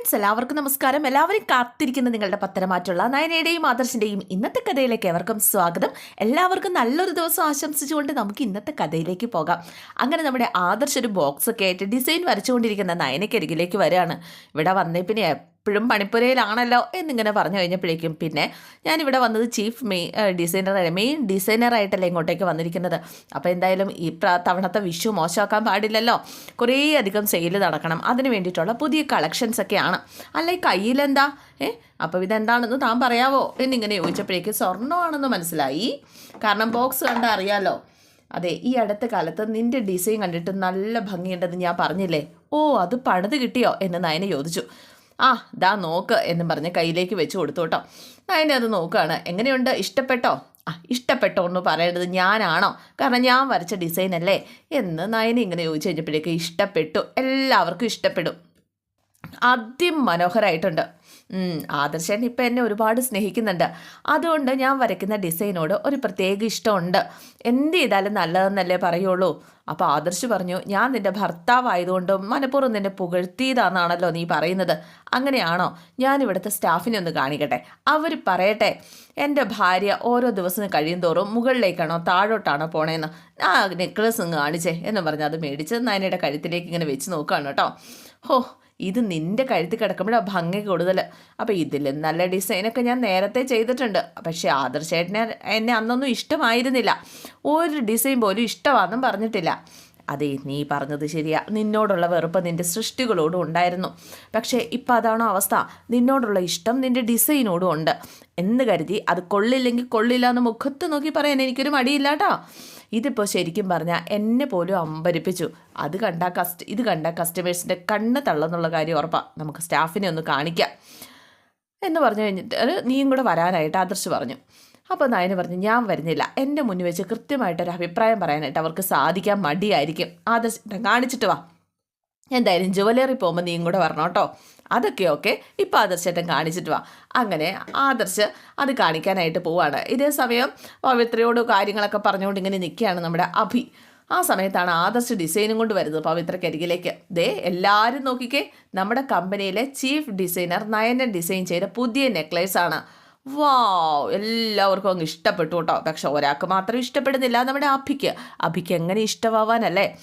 Friends എല്ലാവർക്കും നമസ്കാരം. എല്ലാവരും കാത്തിരിക്കുന്ന നിങ്ങളുടെ പത്തരമാറ്റുള്ള നയനയുടെയും ആദർശിന്റെയും ഇന്നത്തെ കഥയിലേക്ക് എവർക്കും സ്വാഗതം. എല്ലാവർക്കും നല്ലൊരു ദിവസം ആശംസിച്ചുകൊണ്ട് നമുക്ക് ഇന്നത്തെ കഥയിലേക്ക് പോകാം. അങ്ങനെ നമ്മുടെ ആദർശ ഒരു ബോക്സ് ഒക്കെ ആയിട്ട് ഡിസൈൻ വരച്ചുകൊണ്ടിരിക്കുന്ന നയനയ്ക്കരികിലേക്ക് വരികയാണ്. ഇവിടെ വന്നേ പിന്നെ എപ്പോഴും പണിപ്പുരയിലാണല്ലോ എന്നിങ്ങനെ പറഞ്ഞു കഴിഞ്ഞപ്പോഴേക്കും പിന്നെ ഞാനിവിടെ വന്നത് ചീഫ് മെയിൻ ഡിസൈനർ മെയിൻ ഡിസൈനറായിട്ടല്ലേ ഇങ്ങോട്ടേക്ക് വന്നിരിക്കുന്നത്. അപ്പോൾ എന്തായാലും ഈ തവണത്തെ വിഷു മോശമാക്കാൻ പാടില്ലല്ലോ. കുറേ അധികം സെയിൽ നടക്കണം. അതിന് വേണ്ടിയിട്ടുള്ള പുതിയ കളക്ഷൻസ് ഒക്കെയാണ്. അല്ല ഈ കയ്യിലെന്താ? ഏ അപ്പോൾ ഇതെന്താണെന്ന് താൻ പറയാവോ? എന്നിങ്ങനെ ചോദിച്ചപ്പോഴേക്ക് സ്വർണമാണെന്ന് മനസ്സിലായി. കാരണം ബോക്സ് കണ്ടാൽ അറിയാലോ. അതെ ഈ അടുത്ത കാലത്ത് നിന്റെ ഡിസൈൻ കണ്ടിട്ട് നല്ല ഭംഗിയുണ്ടെന്ന് ഞാൻ പറഞ്ഞില്ലേ? ഓ അത് പണിത് കിട്ടിയോ? എന്ന് നയനെ ചോദിച്ചു. ആ ദാ നോക്ക് എന്നും പറഞ്ഞ് കയ്യിലേക്ക് വെച്ച് കൊടുത്തു കേട്ടോ നയന അത് നോക്കുകയാണ് എങ്ങനെയുണ്ട്? ഇഷ്ടപ്പെട്ടോ? ആ ഇഷ്ടപ്പെട്ടോ എന്ന് പറയേണ്ടത് ഞാനാണോ? കാരണം ഞാൻ വരച്ച ഡിസൈൻ അല്ലേ? എന്ന് നയന ഇങ്ങനെ ചോദിച്ചു കഴിഞ്ഞപ്പോഴേക്ക് ഇഷ്ടപ്പെട്ടു. എല്ലാവർക്കും ഇഷ്ടപ്പെടും. അതിമനോഹരമായിട്ടുണ്ട് ആദർശൻ ഇപ്പം എന്നെ ഒരുപാട് സ്നേഹിക്കുന്നുണ്ട്. അതുകൊണ്ട് ഞാൻ വരയ്ക്കുന്ന ഡിസൈനോട് ഒരു പ്രത്യേക ഇഷ്ടമുണ്ട്. എന്ത് ചെയ്താലും നല്ലതെന്നല്ലേ പറയുള്ളൂ. അപ്പോൾ ആദർശ് പറഞ്ഞു ഞാൻ നിന്റെ ഭർത്താവായതുകൊണ്ട് മനഃപൂർവം നിന്നെ പുകഴ്ത്തിയതാണെന്നാണല്ലോ നീ പറയുന്നത്. അങ്ങനെയാണോ? ഞാൻ ഇവിടുത്തെ സ്റ്റാഫിനെ ഒന്ന് കാണിക്കട്ടെ. അവർ പറയട്ടെ എന്റെ ഭാര്യ ഓരോ ദിവസം കഴിയും തോറും മുകളിലേക്കാണോ താഴോട്ടാണോ പോണേന്ന്. ആ നെക്ലസ് കാണിച്ചേ എന്ന് പറഞ്ഞ് അത് മേടിച്ച് നയനയുടെ കഴുത്തിലേക്ക് ഇങ്ങനെ വെച്ച് നോക്കുകയാണ് കേട്ടോ. ഹോ ഇത് നിന്റെ കഴുത്തിൽ കിടക്കുമ്പോഴാണ് ഭംഗി കൂടുതൽ. അപ്പോൾ ഇതിൽ നല്ല ഡിസൈനൊക്കെ ഞാൻ നേരത്തെ ചെയ്തിട്ടുണ്ട്. പക്ഷേ ആദർശേട്ടനെ എന്നെ അന്നൊന്നും ഇഷ്ടമായിരുന്നില്ല. ഒരു ഡിസൈൻ പോലും ഇഷ്ടമാണെന്നും പറഞ്ഞിട്ടില്ല. അതെ നീ പറഞ്ഞത് ശരിയാ. നിന്നോടുള്ള വെറുപ്പ് നിന്റെ സൃഷ്ടികളോടും ഉണ്ടായിരുന്നു. പക്ഷേ ഇപ്പം അതാണോ അവസ്ഥ? നിന്നോടുള്ള ഇഷ്ടം നിന്റെ ഡിസൈനോടും ഉണ്ട്. എന്ന് കരുതി അത് കൊള്ളില്ലെങ്കിൽ കൊള്ളില്ല എന്ന് മുഖത്ത് നോക്കി പറയാൻ എനിക്കൊരു മടിയില്ല കേട്ടോ ഇതിപ്പോൾ ശരിക്കും പറഞ്ഞാൽ എന്നെ പോലും അമ്പരിപ്പിച്ചു. അത് കണ്ട കസ്റ്റ് ഇത് കണ്ട കസ്റ്റമേഴ്സിന്റെ കണ്ണ് തള്ളെന്നുള്ള കാര്യം ഉറപ്പാണ് നമുക്ക് സ്റ്റാഫിനെ ഒന്ന് കാണിക്കാം. എന്ന് പറഞ്ഞു കഴിഞ്ഞിട്ട് നീയും കൂടെ വരാനായിട്ട് ആദർശ് പറഞ്ഞു. അപ്പോൾ നയന് പറഞ്ഞു ഞാൻ വരുന്നില്ല. എന്റെ മുന്നിൽ വെച്ച് കൃത്യമായിട്ടൊരു അഭിപ്രായം പറയാനായിട്ട് അവർക്ക് സാധിക്കാൻ മടിയായിരിക്കും. ആദർശ് കാണിച്ചിട്ട് വാ. എന്തായാലും ജുവലറി പോകുമ്പോൾ നീയും കൂടെ വരണം കേട്ടോ. അതൊക്കെ ഓക്കെ. ഇപ്പം ആദർശേട്ടൻ കാണിച്ചിട്ട് വാ. അങ്ങനെ ആദർശ് അത് കാണിക്കാനായിട്ട് പോവാണ്. ഇതേ സമയം പവിത്രയോട് കാര്യങ്ങളൊക്കെ പറഞ്ഞുകൊണ്ട് ഇങ്ങനെ നിൽക്കുകയാണ് നമ്മുടെ അഭി. ആ സമയത്താണ് ആദർശ് ഡിസൈനും കൊണ്ട് വരുന്നത് പവിത്രക്കരികിലേക്ക് ദേ എല്ലാവരും നോക്കിക്കേ. നമ്മുടെ കമ്പനിയിലെ ചീഫ് ഡിസൈനർ നയനൻ ഡിസൈൻ ചെയ്ത പുതിയ നെക്ലേസ് ആണ് വാ എല്ലാവർക്കും അങ്ങ് ഇഷ്ടപ്പെട്ടു കേട്ടോ. പക്ഷെ ഒരാൾക്ക് മാത്രം ഇഷ്ടപ്പെടുന്നില്ല നമ്മുടെ അഭിക്ക്. അഭിക്ക് എങ്ങനെ ഇഷ്ടമാവാനല്ലേ?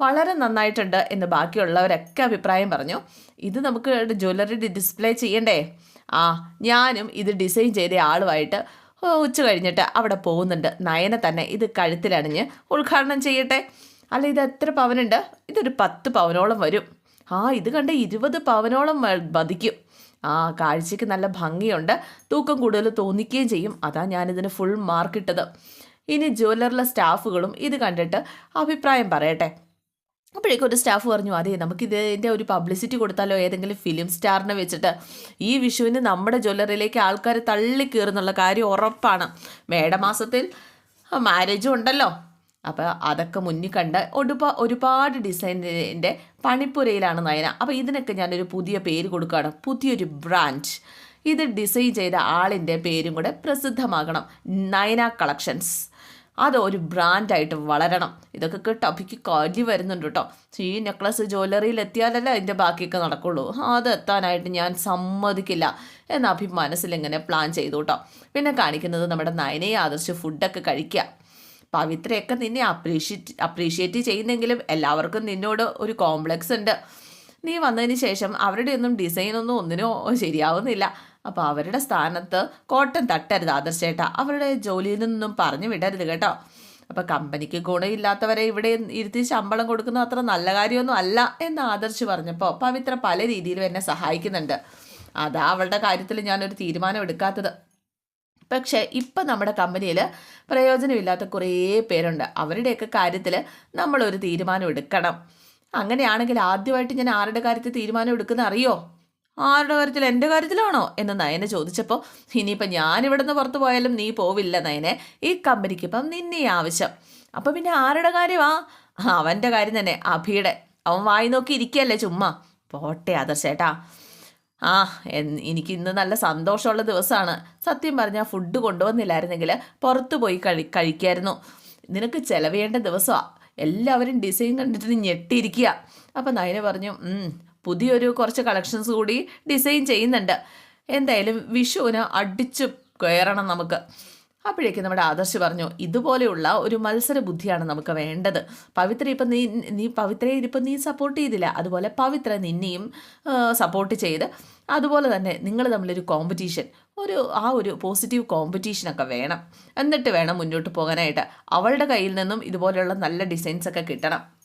വളരെ നന്നായിട്ടുണ്ട് എന്ന് ബാക്കിയുള്ളവരൊക്കെ അഭിപ്രായം പറഞ്ഞു. ഇത് നമുക്ക് ജ്വല്ലറി ഡിസ്പ്ലേ ചെയ്യണ്ടേ? ആ ഞാനും ഇത് ഡിസൈൻ ചെയ്ത ആളുമായിട്ട് ഉച്ച കഴിഞ്ഞിട്ട് അവിടെ പോകുന്നുണ്ട്. നയന തന്നെ ഇത് കഴുത്തിലണിഞ്ഞ് ഉദ്ഘാടനം ചെയ്യട്ടെ? അല്ല ഇത് എത്ര പവനുണ്ട്? ഇതൊരു പത്ത് പവനോളം വരും. ആ ഇത് കണ്ട് ഇരുപത് പവനോളം വധിക്കും. ആ കാഴ്ചയ്ക്ക് നല്ല ഭംഗിയുണ്ട്. തൂക്കം കൂടുതൽ തോന്നിക്കുകയും ചെയ്യും. അതാ ഞാനിതിന് ഫുൾ മാർക്ക് ഇട്ടത്. ഇനി ജ്വല്ലറിലെ സ്റ്റാഫുകളും ഇത് കണ്ടിട്ട് അഭിപ്രായം പറയട്ടെ. അപ്പോഴേക്കും ഒരു സ്റ്റാഫ് പറഞ്ഞു അതെ നമുക്ക് ഇതിന്റെ ഒരു പബ്ലിസിറ്റി കൊടുത്താലോ? ഏതെങ്കിലും ഫിലിം സ്റ്റാറിനെ വെച്ചിട്ട്. ഈ വിഷുവിന് നമ്മുടെ ജ്വല്ലറിയിലേക്ക് ആൾക്കാർ തള്ളി കയറുന്നുള്ള കാര്യം ഉറപ്പാണ്. മേടമാസത്തിൽ മാരേജും ഉണ്ടല്ലോ. അപ്പോൾ അതൊക്കെ മുന്നിൽ കണ്ട് ഒരുപാ ഒരുപാട് ഡിസൈനിന്റെ പണിപ്പുരയിലാണ് നയന. അപ്പോൾ ഇതിനൊക്കെ ഞാനൊരു പുതിയ പേര് കൊടുക്കുകയാണ്. പുതിയൊരു ബ്രാൻഡ് ഇത് ഡിസൈൻ ചെയ്ത ആളിന്റെ പേരും കൂടെ പ്രസിദ്ധമാകണം. നയന കളക്ഷൻസ്. അത് ഒരു ബ്രാൻഡായിട്ട് വളരണം. ഇതൊക്കെ കേട്ടോ. അപ്പിക്ക് കാലി വരുന്നുണ്ട് കേട്ടോ. ഈ നെക്ലസ് ജ്വല്ലറിയിൽ എത്തിയാലല്ലേ അതിന്റെ ബാക്കിയൊക്കെ നടക്കുള്ളൂ. അത് എത്താനായിട്ട് ഞാൻ സമ്മതിക്കില്ല എന്ന് അഭി മനസ്സിലിങ്ങനെ പ്ലാൻ ചെയ്തു കേട്ടോ. പിന്നെ കാണിക്കുന്നത് നമ്മുടെ നയനയെ ആദർശ് ഫുഡൊക്കെ കഴിക്കുക. പവിത്രയൊക്കെ നിന്നെ അപ്രീഷിയേറ്റ് അപ്രീഷിയേറ്റ് ചെയ്യുന്നെങ്കിലും എല്ലാവർക്കും നിന്നോട് ഒരു കോംപ്ലക്സ് ഉണ്ട്. നീ വന്നതിന് ശേഷം അവരുടെ ഒന്നും ഡിസൈനൊന്നും ഒന്നിനോ ശരിയാവുന്നില്ല. അപ്പോൾ അവരുടെ സ്ഥാനത്ത് കോട്ടൻ തട്ടരുത് ആദർശേട്ട അവരുടെ ജോലിയിൽ നിന്നും പറഞ്ഞു വിടരുത് കേട്ടോ. അപ്പോൾ കമ്പനിക്ക് ഗുണമില്ലാത്തവരെ ഇവിടെ ഇരുത്തി ശമ്പളം കൊടുക്കുന്നത് അത്ര നല്ല കാര്യമൊന്നും അല്ല എന്ന് ആദർശ് പറഞ്ഞപ്പോൾ പവിത്ര പല രീതിയിലും എന്നെ സഹായിക്കുന്നുണ്ട്. അതാ അവളുടെ കാര്യത്തിൽ ഞാനൊരു തീരുമാനം എടുക്കാത്തത്. പക്ഷേ ഇപ്പം നമ്മുടെ കമ്പനിയിൽ പ്രയോജനമില്ലാത്ത കുറേ പേരുണ്ട്. അവരുടെയൊക്കെ കാര്യത്തിൽ നമ്മളൊരു തീരുമാനം എടുക്കണം. അങ്ങനെയാണെങ്കിൽ ആദ്യമായിട്ട് ഞാൻ ആരുടെ കാര്യത്തിൽ തീരുമാനം എടുക്കുന്ന അറിയോ? ആരുടെ കാര്യത്തിൽ? എന്റെ കാര്യത്തിലാണോ? എന്ന് നയനെ ചോദിച്ചപ്പോൾ ഇനിയിപ്പോൾ ഞാനിവിടെ നിന്ന് പുറത്തു പോയാലും നീ പോവില്ല നയനെ. ഈ കമ്പനിക്ക് ഇപ്പം നിന്നെ ആവശ്യം. അപ്പം പിന്നെ ആരുടെ കാര്യമാ? അവന്റെ കാര്യം തന്നെ. അഭിയുടെ. അവൻ വായി നോക്കി ഇരിക്കുകയല്ലേ ചുമ്മാ. പോട്ടെ ആദർശേട്ടാ. ആ എനിക്ക് ഇന്ന് നല്ല സന്തോഷമുള്ള ദിവസമാണ്. സത്യം പറഞ്ഞാൽ ഫുഡ് കൊണ്ടുവന്നില്ലായിരുന്നെങ്കിൽ പുറത്തു പോയി കഴി കഴിക്കായിരുന്നു. നിനക്ക് ചിലവേണ്ട ദിവസമാണ് എല്ലാവരും ഡിസൈൻ കണ്ടിട്ട് ഞെട്ടിയിരിക്കുക. അപ്പം നയന പറഞ്ഞു പുതിയൊരു കുറച്ച് കളക്ഷൻസ് കൂടി ഡിസൈൻ ചെയ്യുന്നുണ്ട്. എന്തായാലും വിഷുവിന് അടിച്ചു കയറണം നമുക്ക്. അപ്പോഴേക്കും നമ്മുടെ ആദർശ് പറഞ്ഞു ഇതുപോലെയുള്ള ഒരു മത്സര ബുദ്ധിയാണ് നമുക്ക് വേണ്ടത്. പവിത്ര ഇപ്പം നീ നീ പവിത്രയെ ഇപ്പം നീ സപ്പോർട്ട് ചെയ്തില്ല. അതുപോലെ പവിത്ര നിന്നെയും സപ്പോർട്ട് ചെയ്ത് അതുപോലെ തന്നെ നിങ്ങൾ തമ്മിലൊരു കോമ്പറ്റീഷൻ ഒരു ആ ഒരു പോസിറ്റീവ് കോമ്പറ്റീഷനൊക്കെ വേണം. എന്നിട്ട് വേണം മുന്നോട്ട് പോകാനായിട്ട്. അവളുടെ കയ്യിൽ നിന്നും ഇതുപോലെയുള്ള നല്ല ഡിസൈൻസൊക്കെ കിട്ടണം.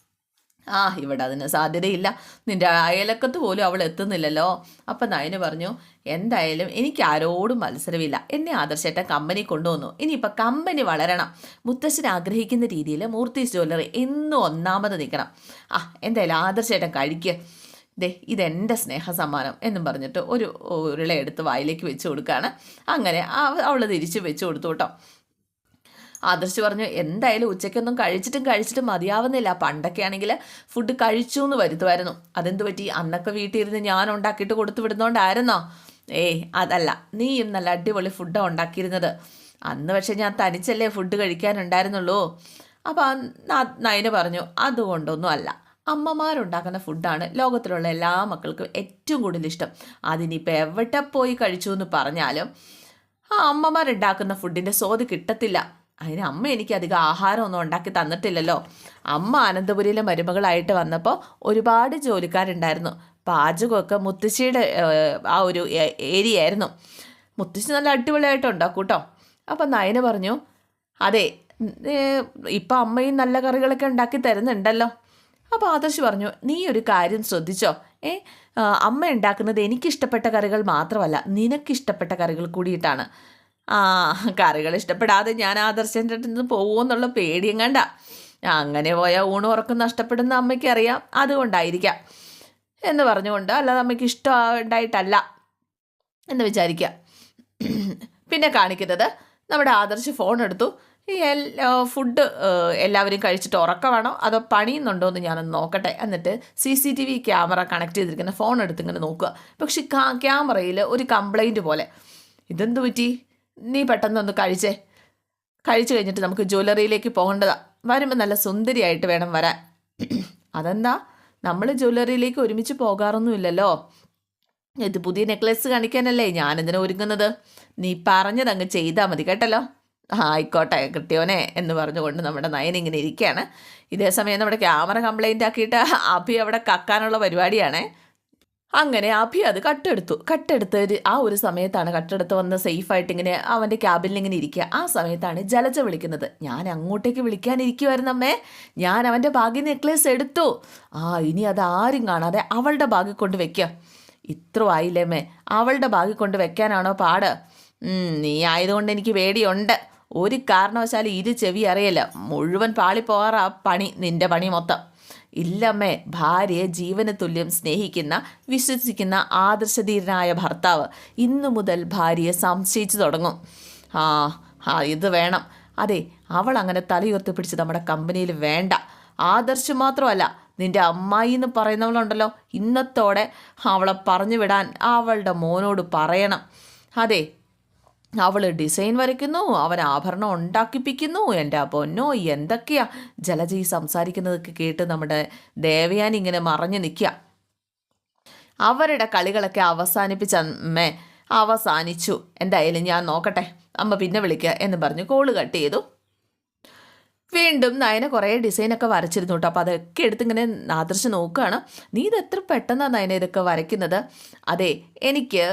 ആ ഇവിടെ അതിന് സാധ്യതയില്ല. നിന്റെ അയലക്കത്ത് പോലും അവൾ എത്തുന്നില്ലല്ലോ. അപ്പം നയന് പറഞ്ഞു എന്തായാലും എനിക്ക് ആരോടും മത്സരമില്ല. എന്നെ ആദർശേട്ടൻ കമ്പനി കൊണ്ടുവന്നു. ഇനിയിപ്പോൾ കമ്പനി വളരണം. മുത്തശ്ശൻ ആഗ്രഹിക്കുന്ന രീതിയിൽ മൂർത്തി ജ്വല്ലറി എന്നും ഒന്നാമത് നിൽക്കണം. ആ എന്തായാലും ആദർശേട്ടൻ കഴിക്കുക ദേ ഇതെന്റെ സ്നേഹ സമ്മാനം എന്നും പറഞ്ഞിട്ട് ഒരു ഉരുളയെടുത്ത് വായിലേക്ക് വെച്ച് കൊടുക്കുകയാണ് അങ്ങനെ അവൾ തിരിച്ച് വെച്ച് കൊടുത്തു കേട്ടോ. ആദർശ് പറഞ്ഞു എന്തായാലും ഉച്ചയ്ക്കൊന്നും കഴിച്ചിട്ടും കഴിച്ചിട്ടും മതിയാവുന്നില്ല. പണ്ടൊക്കെ ആണെങ്കിൽ ഫുഡ് കഴിച്ചു എന്ന് വരുത്തുമായിരുന്നു. അതെന്ത് പറ്റി? അന്നൊക്കെ വീട്ടിൽ ഇരുന്ന് ഞാൻ ഉണ്ടാക്കിയിട്ട് കൊടുത്തു വിടുന്നോണ്ടായിരുന്നോ? ഏയ് അതല്ല. നീയും നല്ല അടിപൊളി ഫുഡാണ് ഉണ്ടാക്കിയിരുന്നത്. അന്ന് പക്ഷെ ഞാൻ തനിച്ചല്ലേ ഫുഡ് കഴിക്കാനുണ്ടായിരുന്നുള്ളൂ. അപ്പോൾ നയന് പറഞ്ഞു അതുകൊണ്ടൊന്നും അല്ല. അമ്മമാരുണ്ടാക്കുന്ന ഫുഡാണ് ലോകത്തിലുള്ള എല്ലാ മക്കൾക്കും ഏറ്റവും കൂടുതൽ ഇഷ്ടം. അതിനിപ്പോൾ എവിടെ പോയി കഴിച്ചു എന്ന് പറഞ്ഞാലും ആ അമ്മമാരുണ്ടാക്കുന്ന ഫുഡിന്റെ സ്വാദ് കിട്ടത്തില്ല. അതിന് അമ്മ എനിക്ക് അധികം ആഹാരമൊന്നും ഉണ്ടാക്കി തന്നിട്ടില്ലല്ലോ. അമ്മ അനന്തപുരിയിലെ മരുമകളായിട്ട് വന്നപ്പോൾ ഒരുപാട് ജോലിക്കാരുണ്ടായിരുന്നു. പാചകമൊക്കെ മുത്തശ്ശിയുടെ ആ ഒരു ഏരിയ ആയിരുന്നു മുത്തശ്ശി നല്ല അടിപൊളിയായിട്ട് ഉണ്ടാക്കും കേട്ടോ? അപ്പം നയന പറഞ്ഞു അതെ ഇപ്പം അമ്മയും നല്ല കറികളൊക്കെ ഉണ്ടാക്കി തരുന്നുണ്ടല്ലോ. അപ്പോൾ ആദർശ് പറഞ്ഞു നീ ഒരു കാര്യം ശ്രദ്ധിച്ചോ? ഏ അമ്മ ഉണ്ടാക്കുന്നത് എനിക്കിഷ്ടപ്പെട്ട കറികൾ മാത്രമല്ല നിനക്കിഷ്ടപ്പെട്ട കറികൾ കൂടിയിട്ടാണ്. കറികൾ ഇഷ്ടപ്പെടാതെ ഞാൻ ആദർശന്റെ അടുത്ത് നിന്ന് പോകുമെന്നുള്ള പേടിയും കണ്ട. അങ്ങനെ പോയാൽ ഊണ് ഉറക്കം നഷ്ടപ്പെടുന്ന അമ്മയ്ക്ക് അറിയാം അതുകൊണ്ടായിരിക്കാം. എന്ന് പറഞ്ഞുകൊണ്ട് അല്ലാതെ അമ്മയ്ക്ക് ഇഷ്ടം ഉണ്ടായിട്ടല്ല എന്ന് വിചാരിക്കുക. പിന്നെ കാണിക്കുന്നത് നമ്മുടെ ആദർശ് ഫോൺ എടുത്തു. ഈ ഫുഡ് എല്ലാവരും കഴിച്ചിട്ട് ഉറക്കമാണോ? അതോ പണിയുന്നുണ്ടോ എന്ന് ഞാനൊന്ന് നോക്കട്ടെ. എന്നിട്ട് C C T V camera connect ചെയ്തിരിക്കുന്ന ഫോൺ എടുത്ത് ഇങ്ങനെ നോക്കുക. പക്ഷെ ക്യാമറയിൽ ഒരു കംപ്ലൈന്റ് പോലെ. ഇതെന്ത് പറ്റി? നീ പെട്ടെന്ന് ഒന്ന് കഴിച്ചേ. കഴിച്ചു കഴിഞ്ഞിട്ട് നമുക്ക് ജ്വല്ലറിയിലേക്ക് പോകേണ്ടതാ. വരുമ്പോൾ നല്ല സുന്ദരിയായിട്ട് വേണം വരാൻ. അതെന്താ? നമ്മൾ ജ്വല്ലറിയിലേക്ക് ഒരുമിച്ച് പോകാറൊന്നുമില്ലല്ലോ. ഇത് പുതിയ നെക്ലസ് കാണിക്കാനല്ലേ ഞാൻ ഞാനെന്തിനാ ഒരുങ്ങുന്നത്? നീ പറഞ്ഞത് അങ്ങ് ചെയ്താൽ മതി കേട്ടല്ലോ. ആയിക്കോട്ടെ കിട്ടിയോനെ എന്ന് പറഞ്ഞുകൊണ്ട് നമ്മുടെ നയൻ ഇങ്ങനെ ഇരിക്കുകയാണ് ഇതേ സമയം നമ്മുടെ ക്യാമറ കംപ്ലൈന്റ് ആക്കിയിട്ട് അഭി അവിടെ കക്കാനുള്ള പരിപാടിയാണേ. അങ്ങനെ അഭി അത് കട്ടെടുത്തു. കട്ടെടുത്ത് ആ ഒരു സമയത്താണ് കട്ടെടുത്ത് വന്ന് സേഫായിട്ട് ഇങ്ങനെ അവന്റെ ക്യാബിനിൽ ഇങ്ങനെ ഇരിക്കുക. ആ സമയത്താണ് ജലജ വിളിക്കുന്നത്. ഞാൻ അങ്ങോട്ടേക്ക് വിളിക്കാനിരിക്കുമായിരുന്നു അമ്മേ. ഞാൻ അവന്റെ ഭാഗ്യ നെക്ലേസ് എടുത്തു. ആ ഇനി അത് ആരും കാണാതെ അവളുടെ ഭാഗ്യം കൊണ്ട് വെക്കുക ഇത്ര ആയില്ലേ അമ്മേ? അവളുടെ ഭാഗ്യം കൊണ്ട് വെക്കാനാണോ പാട്? നീ ആയതുകൊണ്ട് എനിക്ക് പേടിയുണ്ട്. ഒരു കാരണവശാലും ഇത് ചെവി അറിയില്ല. മുഴുവൻ പാളിപ്പോകാറാ പണി. നിന്റെ പണി മൊത്തം. ഇല്ലമ്മേ ഭാര്യയെ ജീവന തുല്യം സ്നേഹിക്കുന്ന വിശ്വസിക്കുന്ന ആദർശധീരനായ ഭർത്താവ് ഇന്നു മുതൽ ഭാര്യയെ സംശയിച്ചു തുടങ്ങും. ആ ആ ഇത് വേണം. അതെ അവൾ അങ്ങനെ തലയുയർത്തി പിടിച്ച് നമ്മുടെ കമ്പനിയിൽ വേണ്ട. ആദർശം മാത്രമല്ല നിന്റെ അമ്മായി എന്ന് പറയുന്നവളുണ്ടല്ലോ. ഇന്നത്തോടെ അവളെ പറഞ്ഞു വിടാൻ അവളുടെ മോനോട് പറയണം. അതെ അവൾ ഡിസൈൻ വരയ്ക്കുന്നു അവൻ ആഭരണം ഉണ്ടാക്കിപ്പിക്കുന്നു എന്റെ പൊന്നോ എന്തൊക്കെയാ? ജലജ സംസാരിക്കുന്നതൊക്കെ കേട്ട് നമ്മുടെ ദേവയാൻ ഇങ്ങനെ മറഞ്ഞു നിൽക്കുക. അവരുടെ കളികളൊക്കെ അവസാനിപ്പിച്ച അമ്മേ അവസാനിച്ചു. എന്തായാലും ഞാൻ നോക്കട്ടെ. അമ്മ പിന്നെ വിളിക്കുക എന്ന് പറഞ്ഞ്. കോൾ കട്ട് ചെയ്തു. വീണ്ടും നയന കുറേ ഡിസൈനൊക്കെ വരച്ചിരുന്നു കേട്ടോ. അപ്പോൾ അതൊക്കെ എടുത്ത് ഇങ്ങനെ ആദർശ് നോക്കുകയാണ്. നീ ഇത് എത്ര പെട്ടെന്നാണ് നയന ഇതൊക്കെ വരയ്ക്കുന്നത്? അതെ എനിക്ക്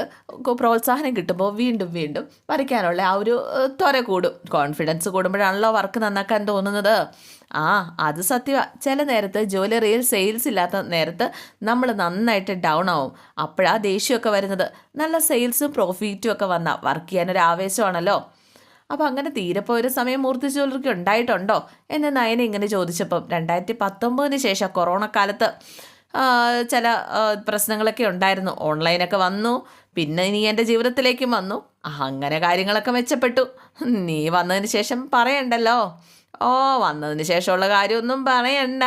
പ്രോത്സാഹനം കിട്ടുമ്പോൾ വീണ്ടും വീണ്ടും വരയ്ക്കാനുള്ള ആ ഒരു ത്വര കൂടും. കോൺഫിഡൻസ് കൂടുമ്പോഴാണല്ലോ വർക്ക് നന്നാക്കാൻ തോന്നുന്നത്. ആ അത് സത്യമാണ് ചില നേരത്ത് ജ്വല്ലറിയിൽ സെയിൽസ് ഇല്ലാത്ത നേരത്ത് നമ്മൾ നന്നായിട്ട് ഡൗൺ ആവും. അപ്പോഴാണ് ദേഷ്യമൊക്കെ വരുന്നത്. നല്ല സെയിൽസും പ്രോഫിറ്റും ഒക്കെ വന്നാൽ വർക്ക് ചെയ്യാനൊരു ആവേശമാണല്ലോ. അപ്പോൾ അങ്ങനെ തീരെ പോയൊരു സമയം മൂർത്തി ജ്വല്ലറിക്ക് ഉണ്ടായിട്ടുണ്ടോ? എന്ന് നയന ഇങ്ങനെ ചോദിച്ചപ്പം രണ്ടായിരത്തി പത്തൊമ്പതിന് ശേഷം കൊറോണ കാലത്ത് ചില പ്രശ്നങ്ങളൊക്കെ ഉണ്ടായിരുന്നു. ഓൺലൈനൊക്കെ വന്നു. പിന്നെ നീ എന്റെ ജീവിതത്തിലേക്കും വന്നു. അങ്ങനെ കാര്യങ്ങളൊക്കെ മെച്ചപ്പെട്ടു. നീ വന്നതിന് ശേഷം പറയണ്ടല്ലോ? ഓ വന്നതിന് ശേഷമുള്ള കാര്യമൊന്നും പറയണ്ട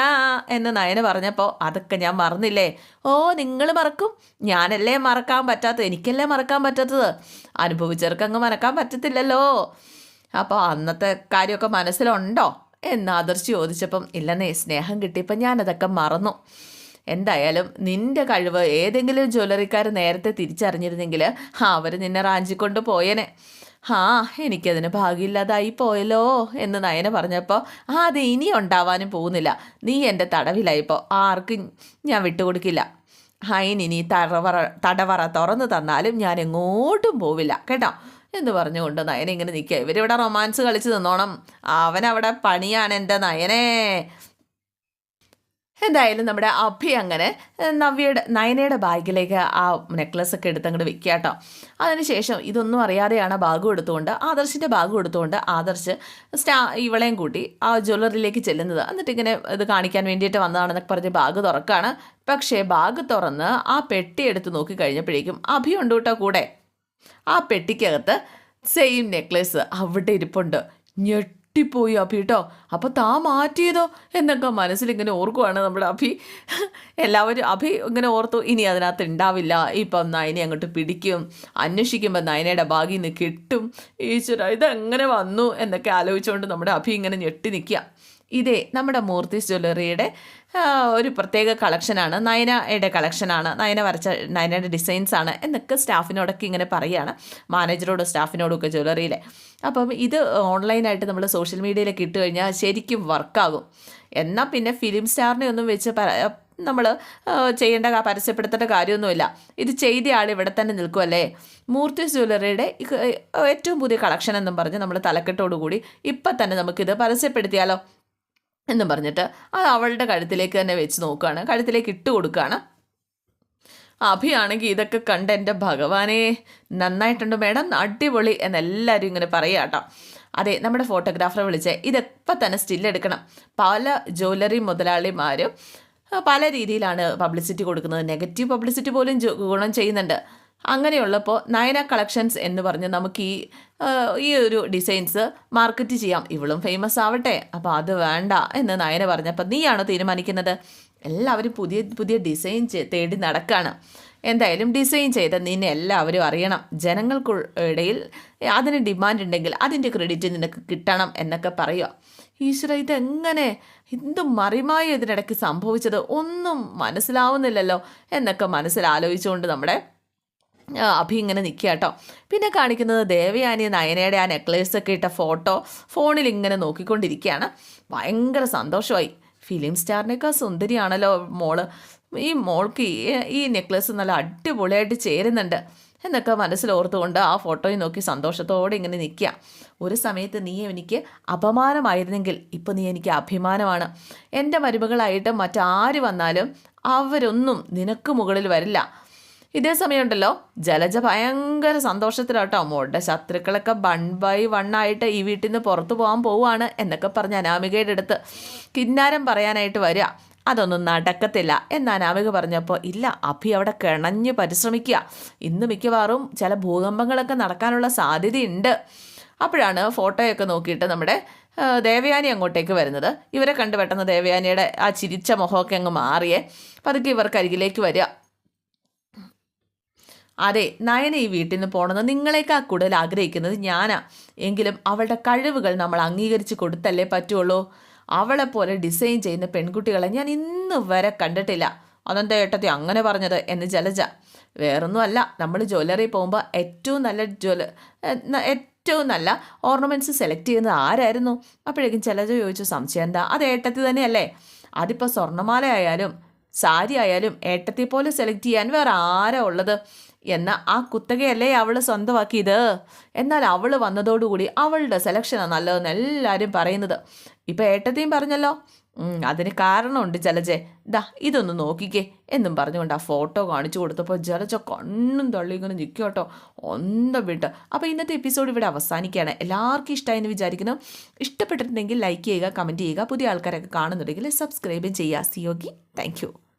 എന്ന് നയന പറഞ്ഞപ്പോൾ അതൊക്കെ ഞാൻ മറന്നില്ലേ? ഓ നിങ്ങൾ മറക്കും. ഞാനല്ലേ മറക്കാൻ പറ്റാത്തത് എനിക്കല്ലേ മറക്കാൻ പറ്റാത്തത്. അനുഭവിച്ചവർക്ക് മറക്കാൻ പറ്റത്തില്ലല്ലോ. അപ്പോൾ അന്നത്തെ കാര്യമൊക്കെ മനസ്സിലുണ്ടോ? എന്ന് ആദർശ് ചോദിച്ചപ്പം ഇല്ലെന്നേ സ്നേഹം കിട്ടിയപ്പോൾ ഞാനതൊക്കെ മറന്നു. എന്തായാലും നിന്റെ കഴിവ് ഏതെങ്കിലും ജ്വല്ലറിക്കാർ നേരത്തെ തിരിച്ചറിഞ്ഞിരുന്നെങ്കിൽ അവർ നിന്നെ റാഞ്ചിക്കൊണ്ട് പോയേനെ. ആ എനിക്കതിന് ഭാഗ്യമില്ലാതായി പോയല്ലോ എന്ന് നയന പറഞ്ഞപ്പോൾ ആ അത് ഇനി ഉണ്ടാവാനും പോകുന്നില്ല. നീ എന്റെ തടവിലായിപ്പോൾ ആർക്കും ഞാൻ വിട്ടുകൊടുക്കില്ല. ഹൈനിനി തടവറ തടവറ തുറന്നു തന്നാലും ഞാൻ എങ്ങോട്ടും പോവില്ല. കേട്ടോ? എന്ന് പറഞ്ഞുകൊണ്ട് നയന ഇങ്ങനെ നിൽക്കുക. ഇവരിവിടെ റൊമാൻസ് കളിച്ച് നിന്നോണം. അവനവിടെ പണിയാണ് എന്റെ നയനേ. എന്തായാലും നമ്മുടെ അഭി അങ്ങനെ നവ്യയുടെ നയനയുടെ ബാഗിലേക്ക് ആ നെക്ലസ് ഒക്കെ എടുത്ത് അങ്ങോട്ട് വെക്കുക കേട്ടോ. അതിനുശേഷം ഇതൊന്നും അറിയാതെയാണ് ബാഗ് എടുത്തുകൊണ്ട് ആദർശിന്റെ ബാഗ് എടുത്തുകൊണ്ട് ആദർശ് സ്റ്റാ ഇവളെയും കൂട്ടി ആ ജ്വല്ലറിയിലേക്ക് ചെല്ലുന്നത്. എന്നിട്ട് ഇങ്ങനെ ഇത് കാണിക്കാൻ വേണ്ടിയിട്ട് വന്നതാണെന്നൊക്കെ പറഞ്ഞ് ബാഗ് തുറക്കാണ്. പക്ഷേ ബാഗ് തുറന്ന് ആ പെട്ടി എടുത്ത് നോക്കി കഴിഞ്ഞപ്പോഴേക്കും അഭി ഉണ്ട് കൂടെ. ആ പെട്ടിക്കകത്ത് സെയിം നെക്ലേസ് അവിടെ ഇരിപ്പുണ്ട്. ഞെട്ടി ഞെട്ടിപ്പോയി അഭി കേട്ടോ അപ്പോൾ താ മാറ്റിയതോ എന്നൊക്കെ മനസ്സിലിങ്ങനെ ഓർക്കുവാണ് നമ്മുടെ അഭി. എല്ലാവരും അഭി ഇങ്ങനെ ഓർത്തു ഇനി അതിനകത്ത് ഉണ്ടാവില്ല ഇപ്പം നയനെ അങ്ങോട്ട് പിടിക്കും. അന്വേഷിക്കുമ്പോൾ നയനയുടെ ഭാഗിൽ നിന്ന് കിട്ടും. ഈശ്വര ഇതെങ്ങനെ വന്നു? എന്നൊക്കെ ആലോചിച്ചുകൊണ്ട് നമ്മുടെ അഭി ഇങ്ങനെ ഞെട്ടി നിൽക്കുക ഇതേ നമ്മുടെ മൂർത്തിസ് ജ്വല്ലറിയുടെ ഒരു പ്രത്യേക കളക്ഷനാണ്. നയനയുടെ കളക്ഷനാണ്. നയന വരച്ച നയനയുടെ ഡിസൈൻസ് ആണ് എന്നൊക്കെ സ്റ്റാഫിനോടൊക്കെ ഇങ്ങനെ പറയുകയാണ് മാനേജറോടും സ്റ്റാഫിനോടും ഒക്കെ ജ്വല്ലറിയിലെ. അപ്പം ഇത് ഓൺലൈനായിട്ട് നമ്മൾ സോഷ്യൽ മീഡിയയിലൊക്കെ ഇട്ട് കഴിഞ്ഞാൽ ശരിക്കും വർക്കാകും. എന്നാൽ പിന്നെ ഫിലിം സ്റ്റാറിനെ ഒന്നും വെച്ച് നമ്മൾ ചെയ്യേണ്ട പരസ്യപ്പെടുത്തേണ്ട കാര്യമൊന്നുമില്ല. ഇത് ചെയ്ത ആൾ ഇവിടെ തന്നെ നിൽക്കുമല്ലേ മൂർത്തി ജ്വല്ലറിയുടെ ഏറ്റവും പുതിയ കളക്ഷൻ എന്നും പറഞ്ഞ് നമ്മൾ തലക്കെട്ടോടുകൂടി ഇപ്പം തന്നെ നമുക്കിത് പരസ്യപ്പെടുത്തിയാലോ? എന്നും പറഞ്ഞിട്ട് അത് അവളുടെ കഴുത്തിലേക്ക് തന്നെ വെച്ച് നോക്കുകയാണ്. കഴുത്തിലേക്ക് ഇട്ട് കൊടുക്കുകയാണ്. അഭിയാണെങ്കിൽ ഇതൊക്കെ കണ്ട് എന്റെ ഭഗവാനെ നന്നായിട്ടുണ്ട് മേഡം അടിപൊളി എന്നെല്ലാവരും ഇങ്ങനെ പറയുക കേട്ടോ. അതെ നമ്മുടെ ഫോട്ടോഗ്രാഫറെ വിളിച്ച് ഇതെപ്പം തന്നെ സ്റ്റില്ലെടുക്കണം പല ജ്വല്ലറി മുതലാളിമാരും പല രീതിയിലാണ് പബ്ലിസിറ്റി കൊടുക്കുന്നത്. നെഗറ്റീവ് പബ്ലിസിറ്റി പോലും ഗുണം ചെയ്യുന്നുണ്ട്. അങ്ങനെയുള്ളപ്പോൾ നയന കളക്ഷൻസ് എന്ന് പറഞ്ഞ് നമുക്ക് ഈ ഈ ഒരു ഡിസൈൻസ് മാർക്കറ്റ് ചെയ്യാം. ഇവളും ഫേമസ് ആവട്ടെ. അപ്പോൾ അത് വേണ്ട എന്ന് നയന പറഞ്ഞപ്പോൾ നീയാണോ തീരുമാനിക്കുന്നത്? എല്ലാവരും പുതിയ പുതിയ ഡിസൈൻ തേടി നടക്കുകയാണ് എന്തായാലും ഡിസൈൻ ചെയ്ത നിന്നെ എല്ലാവരും അറിയണം. ജനങ്ങൾക്കിടയിൽ അതിന് ഡിമാൻഡ് ഉണ്ടെങ്കിൽ അതിന്റെ ക്രെഡിറ്റ് നിനക്ക് കിട്ടണം എന്നൊക്കെ പറയുക. ഈശ്വര ഇതെങ്ങനെ? എന്തും മറിമായി ഇതിനിടയ്ക്ക് സംഭവിച്ചത്? ഒന്നും മനസ്സിലാവുന്നില്ലല്ലോ എന്നൊക്കെ മനസ്സിലാലോചിച്ചുകൊണ്ട് നമ്മുടെ അഭി ഇങ്ങനെ നിൽക്കുക കേട്ടോ. പിന്നെ കാണിക്കുന്നത് ദേവയാനി നയനയുടെ ആ നെക്ലേസ് ഒക്കെ ഇട്ട ഫോട്ടോ ഫോണിൽ ഇങ്ങനെ നോക്കിക്കൊണ്ടിരിക്കുകയാണ്. ഭയങ്കര സന്തോഷമായി. ഫിലിം സ്റ്റാറിനേക്കാൾ സുന്ദരിയാണല്ലോ മോൾ. ഈ മോൾക്ക് ഈ നെക്ലേസ് നല്ല അടിപൊളിയായിട്ട് ചേരുന്നുണ്ട് എന്നൊക്കെ മനസ്സിലോർത്തുകൊണ്ട് ആ ഫോട്ടോയിൽ നോക്കി സന്തോഷത്തോടെ ഇങ്ങനെ നിൽക്കുക. ഒരു സമയത്ത് നീ എനിക്ക് അപമാനമായിരുന്നെങ്കിൽ ഇപ്പോൾ നീ എനിക്ക് അഭിമാനമാണ്. എന്റെ മരുമകളായിട്ട് മറ്റാര് വന്നാലും അവരൊന്നും നിനക്ക് മുകളിൽ വരില്ല. ഇതേ സമയമുണ്ടല്ലോ. ജലജ ഭയങ്കര സന്തോഷത്തിലാട്ടോ. മോളുടെ ശത്രുക്കളൊക്കെ വൺ ബൈ വൺ ആയിട്ട് ഈ വീട്ടിൽ നിന്ന് പുറത്തു പോകാൻ പോവുകയാണ് എന്നൊക്കെ പറഞ്ഞ് അനാമികയുടെ അടുത്ത് കിന്നാരം പറയാനായിട്ട് വരിക. അതൊന്നും നടക്കത്തില്ല എന്ന് അനാമിക പറഞ്ഞപ്പോൾ ഇല്ല അഭി അവിടെ കിണഞ്ഞ് പരിശ്രമിക്കുക. ഇന്ന് മിക്കവാറും ചില ഭൂകമ്പങ്ങളൊക്കെ നടക്കാനുള്ള സാധ്യതയുണ്ട്. അപ്പോഴാണ് ഫോട്ടോയൊക്കെ നോക്കിയിട്ട് നമ്മുടെ ദേവയാനി അങ്ങോട്ടേക്ക് വരുന്നത്. ഇവരെ കണ്ടു പെട്ടെന്ന് ദേവയാനിയുടെ ആ ചിരിച്ച മുഖമൊക്കെ അങ്ങ് മാറിയേ. പതുക്കെ ഇവർക്ക് അരികിലേക്ക് വരിക. അതെ നയന ഈ വീട്ടിൽ നിന്ന് പോകണമെന്ന് നിങ്ങളെക്കാൾ കൂടുതൽ ആഗ്രഹിക്കുന്നത് ഞാനാ. എങ്കിലും അവളുടെ കഴിവുകൾ നമ്മൾ അംഗീകരിച്ച് കൊടുത്തല്ലേ പറ്റുള്ളൂ. അവളെ പോലെ ഡിസൈൻ ചെയ്യുന്ന പെൺകുട്ടികളെ ഞാൻ ഇന്ന് വരെ കണ്ടിട്ടില്ല. അതെന്താ ഏട്ടത്തി അങ്ങനെ പറഞ്ഞത്? എന്ന് ജലജ. വേറൊന്നുമല്ല നമ്മൾ ജ്വല്ലറി പോകുമ്പോൾ ഏറ്റവും നല്ല ജ്വല ഏറ്റവും നല്ല ഓർണമെന്റ്സ് സെലക്ട് ചെയ്യുന്നത് ആരായിരുന്നു? അപ്പോഴേക്കും ജലജ ചോദിച്ചു സംശയം എന്താ? അത് ഏട്ടത്തി തന്നെയല്ലേ. അതിപ്പോൾ സ്വർണമാല ആയാലും സാരി ആയാലും ഏട്ടത്തെ പോലെ സെലക്ട് ചെയ്യാൻ വേറെ ആരാ ഉള്ളത്? എന്ന ആ കുത്തകയല്ലേ അവൾ സ്വന്തമാക്കിയത്? എന്നാൽ അവൾ വന്നതോടുകൂടി അവളുടെ സെലക്ഷനാണ് നല്ലതെന്ന് എല്ലാവരും പറയുന്നത്. ഇപ്പം ഏട്ടത്തെയും പറഞ്ഞല്ലോ. അതിന് കാരണമുണ്ട് ജലജെ. ദാ ഇതൊന്ന് നോക്കിക്കേ. എന്നും പറഞ്ഞുകൊണ്ട് ആ ഫോട്ടോ കാണിച്ചു കൊടുത്തപ്പോൾ ജലജ കണ്ണും തള്ളി ഇങ്ങനെ നിൽക്കോട്ടോ ഒന്നും വിട്ട്. അപ്പോൾ ഇന്നത്തെ എപ്പിസോഡ് ഇവിടെ അവസാനിക്കുകയാണ്. എല്ലാവർക്കും ഇഷ്ടമായി എന്ന് വിചാരിക്കുന്നു. ഇഷ്ടപ്പെട്ടിട്ടുണ്ടെങ്കിൽ ലൈക്ക് ചെയ്യുക കമന്റ് ചെയ്യുക. പുതിയ ആൾക്കാരൊക്കെ കാണുന്നുണ്ടെങ്കിൽ സബ്സ്ക്രൈബ് ചെയ്യുക. സിയോഗി താങ്ക്